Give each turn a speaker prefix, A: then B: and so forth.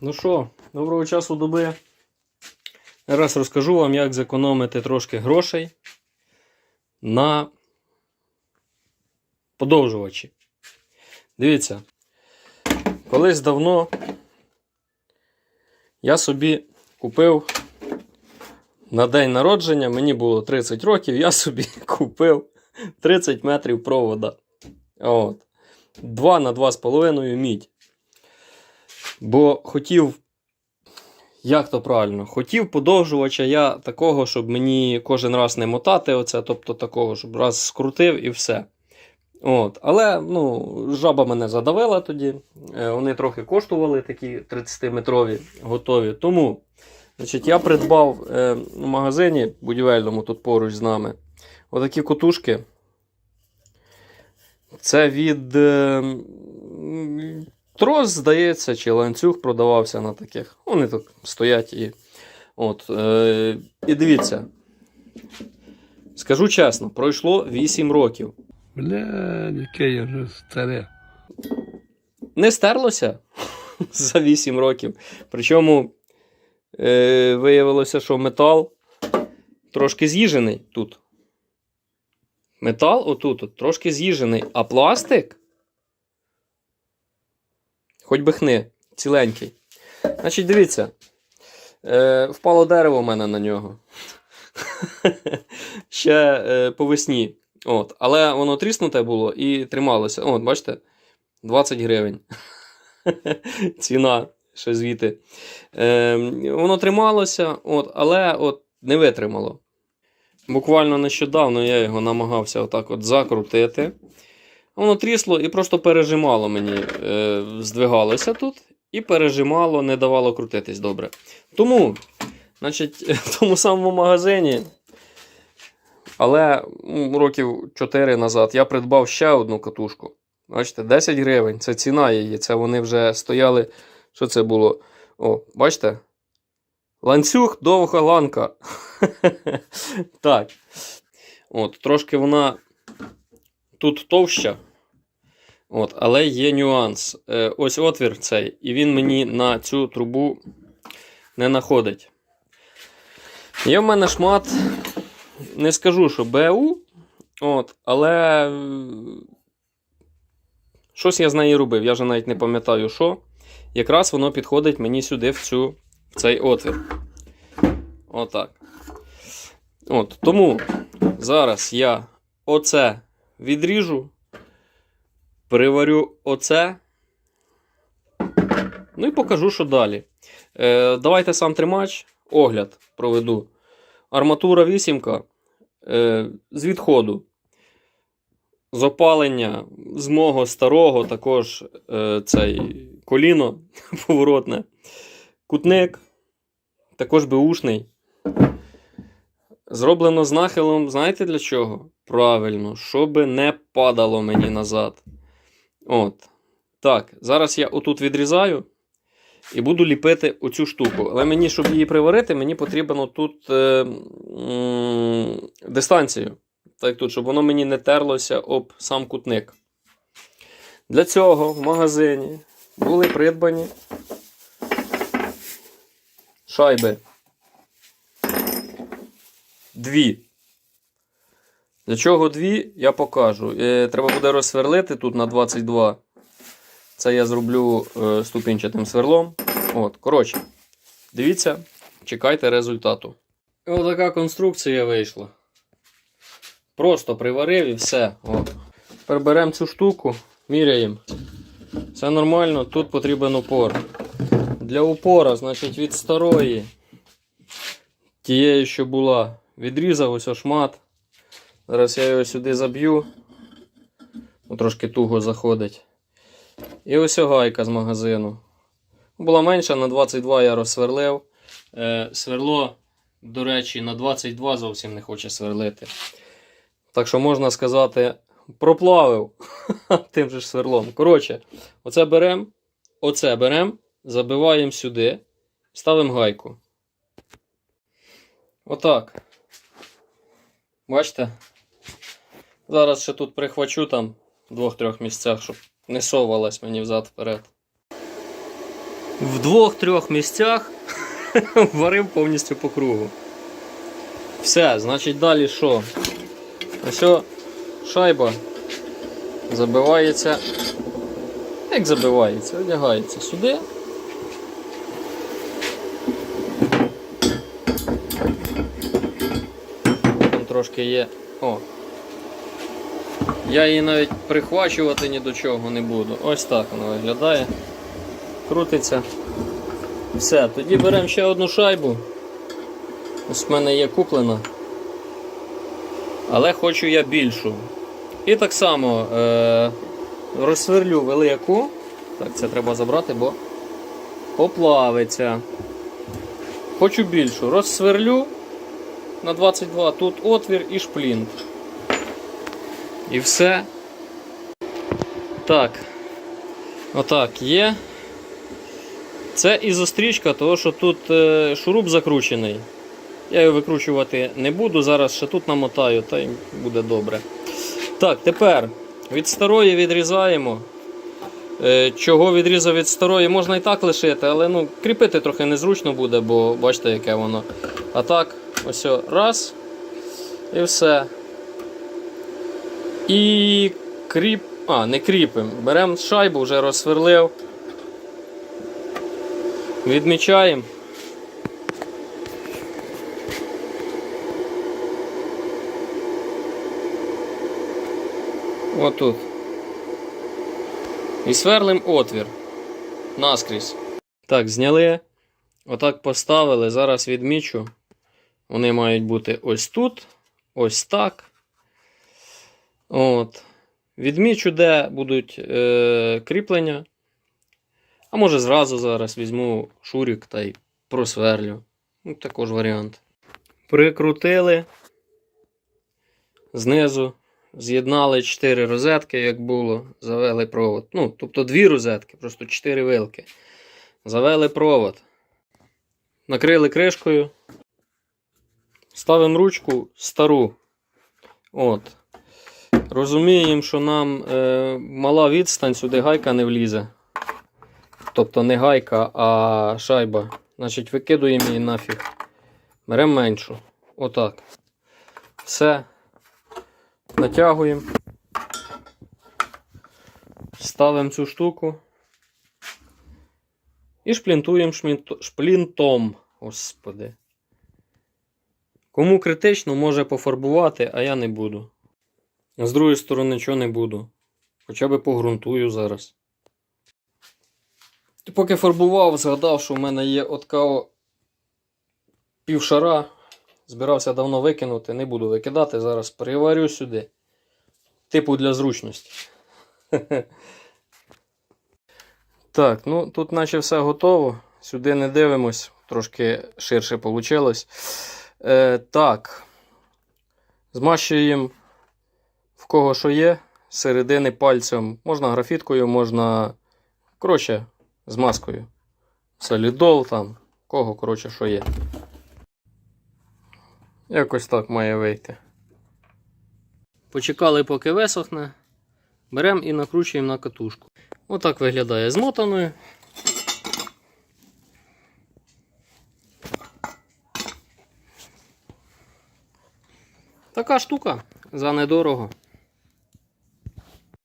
A: Ну що, доброго часу доби. Зараз розкажу вам, як зекономити трошки грошей на подовжувачі. Дивіться, колись давно я собі купив на день народження, мені було 30 років, я собі купив 30 метрів провода. От. 2 на 2,5 мідь. Бо хотів, як то правильно, хотів подовжувача я такого, щоб мені кожен раз не мотати оце, тобто такого, щоб раз скрутив і все. От. Але ну, жаба мене задавила тоді. Е, Вони трохи коштували, такі 30-метрові готові. Тому значить, я придбав е, в магазині будівельному тут поруч з нами отакі котушки. Це від е, трос, здається, чи ланцюг продавався на таких. Вони тут стоять і. От, е, і дивіться. Скажу чесно, пройшло 8 років.
B: Бля, яке я вже старе.
A: Не стерлося за 8 років. Причому е, виявилося, що метал трошки з'їжений тут. Метал отут от, трошки з'їжений, а пластик. Хоч би хни, ціленький. Значить, дивіться. Е, впало дерево в мене на нього. Ще е, по весні. От. Але воно тріснуте було і трималося. От, бачите? 20 гривень. Ціна ще звідти. Е, воно трималося, от, але от не витримало. Буквально нещодавно я його намагався отак от закрутити. Воно трісло і просто пережимало мені, е, здвигалося тут і пережимало, не давало крутитись добре. Тому, значить, в тому самому магазині, але років 4 назад я придбав ще одну катушку. Бачите, 10 гривень. Це ціна її. Це вони вже стояли. Що це було? О, бачите? Ланцюг довга ланка. так. От, трошки вона тут товща. От, але є нюанс. Е, ось отвір цей, і він мені на цю трубу не находить. Є в мене шмат, не скажу, що БУ, от, але щось я з нею робив. Я вже навіть не пам'ятаю, що. Якраз воно підходить мені сюди, в, цю, в цей отвір. Отак. От, тому зараз я оце відріжу, приварю оце. Ну і покажу, що далі. Е, давайте сам тримач, огляд проведу. Арматура 8 е, з відходу. З опалення з мого старого також е, цей коліно поворотне. Кутник, також беушний. Зроблено з нахилом, знаєте для чого? Правильно, щоб не падало мені назад. От. Так, зараз я отут відрізаю і буду ліпити оцю штуку. Але мені, щоб її приварити, мені потрібно тут е, дистанцію. Так тут, щоб воно мені не терлося об сам кутник. Для цього в магазині були придбані шайби. Дві. Для чого дві, я покажу. Е, треба буде розсверлити тут на 22. Це я зроблю е, ступінчатим сверлом. От, коротше, дивіться, чекайте результату. І отака конструкція вийшла. Просто приварив і все. От. Тепер цю штуку, міряємо. Все нормально, тут потрібен упор. Для упора, значить, від старої, тієї, що була, відрізав ось шмат. Зараз я його сюди заб'ю. Ну, Трошки туго заходить. І ось гайка з магазину. Була менша, на 22 я розсверлив. Е, сверло, до речі, на 22 зовсім не хоче сверлити. Так що можна сказати, проплавив тим же сверлом. Коротше, оце беремо, оце беремо, забиваємо сюди, ставимо гайку. Отак. Бачите? Зараз ще тут прихвачу там в двох-трьох місцях, щоб не совалась мені взад вперед. в двох-трьох місцях варив повністю по кругу. Все, значить далі що? Ось шайба забивається. Як забивається? Одягається сюди. Там трошки є. О. Я її навіть прихвачувати ні до чого не буду. Ось так вона виглядає. Крутиться. Все, тоді беремо ще одну шайбу. Ось в мене є куплена. Але хочу я більшу. І так само е- розсверлю велику. Так, це треба забрати, бо поплавиться. Хочу більшу. Розсверлю на 22, тут отвір і шплінт. І все. Так. Отак є. Це ізострічка, того що тут е, шуруп закручений. Я його викручувати не буду, зараз ще тут намотаю, та й буде добре. Так, тепер від старої відрізаємо. Е, Чого відрізав від старої, можна і так лишити, але ну, кріпити трохи незручно буде, бо бачите, яке воно. А так, ось раз. І все. І кріп. А, не кріпимо. Беремо шайбу, вже розсверлив. Відмічаємо. Отут. І сверлим отвір. Наскрізь. Так, зняли. Отак поставили. Зараз відмічу. Вони мають бути ось тут, ось так. От. Відмічу, де будуть е, кріплення. А може зразу зараз візьму шурік та й просверлю. Ну, також варіант. Прикрутили. Знизу з'єднали 4 розетки, як було, завели провод. Ну, тобто дві розетки, просто 4 вилки. Завели провод. Накрили кришкою. Ставимо ручку стару. От. Розуміємо, що нам е, мала відстань, сюди гайка не влізе. Тобто не гайка, а шайба. Значить, викидуємо її нафіг. Беремо меншу. Отак. Все. Натягуємо. Ставимо цю штуку. І шплінтуємо шплінтом. Господи. Кому критично, може пофарбувати, а я не буду. З другої сторони, нічого не буду. Хоча б погрунтую зараз. Поки фарбував, згадав, що в мене є откао півшара. Збирався давно викинути, не буду викидати, зараз переварю сюди. Типу для зручності. Так, ну тут наче все готово. Сюди не дивимось, трошки ширше вийшло. Е, так. Змащуємо в кого що є. Середини пальцем. Можна графіткою, можна. Коротше, з маскою. Солідол там. Кого, коротше, що є. Якось так має вийти. Почекали, поки висохне. Беремо і накручуємо на катушку. Отак виглядає змотаною. Така штука за недорого.